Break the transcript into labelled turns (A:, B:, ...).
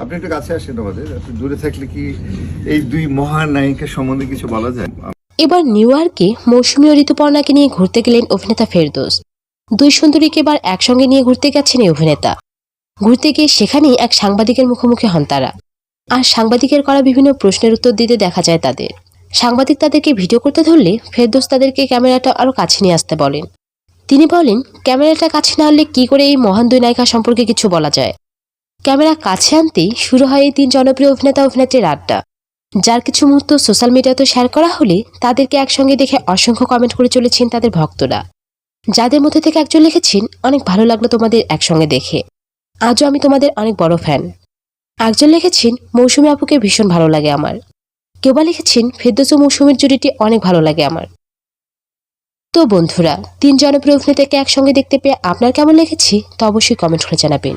A: আপনি একটু কাছে আসেন আমাদের দূরে থাকলে কি এই দুই মহানায়িকার সম্বন্ধে কিছু বলা যায়?
B: এবার নিউ ইয়র্কে মৌসুমী ও ঋতুপর্ণাকে নিয়ে ঘুরতে গেলেন অভিনেতা ফেরদোস। দুই সুন্দরীকে এবার একসঙ্গে নিয়ে ঘুরতে গেছেন এই অভিনেতা। ঘুরতে গিয়ে সেখানেই এক সাংবাদিকের মুখোমুখি হন তারা। আর সাংবাদিকের করা বিভিন্ন প্রশ্নের উত্তর দিতে দেখা যায় তাদের। সাংবাদিক তাদেরকে ভিডিও করতে ধরলে ফেরদোস তাদেরকে ক্যামেরাটা আরও কাছে নিয়ে আসতে বলেন। তিনি বলেন, ক্যামেরাটা কাছে না হলে কী করে এই মহান দুই নায়িকা সম্পর্কে কিছু বলা যায়? ক্যামেরা কাছে আনতেই শুরু হয় এই তিন জনপ্রিয় অভিনেতা অভিনেত্রীর আড্ডা। যার কিছু মুহূর্ত সোশ্যাল মিডিয়াতে শেয়ার করা হলে তাদেরকে একসঙ্গে দেখে অসংখ্য কমেন্ট করে চলেছেন তাদের ভক্তরা। যাদের মধ্যে থেকে একজন লিখেছেন, অনেক ভালো লাগল তোমাদের একসঙ্গে দেখে। আজও আমি তোমাদের অনেক বড় ফ্যান একজন লিখেছেন, মৌসুমী আপুকে ভীষণ ভালো লাগে আমার। কেউ বা লিখেছেন, ফেরদৌস মৌসুমীর জুটিটি অনেক ভালো লাগে আমার। তো বন্ধুরা, তিন জনপ্রিয় অভিনেতাকে একসঙ্গে দেখতে পেয়ে আপনার কেমন লেগেছে তা অবশ্যই কমেন্ট করে জানাবেন।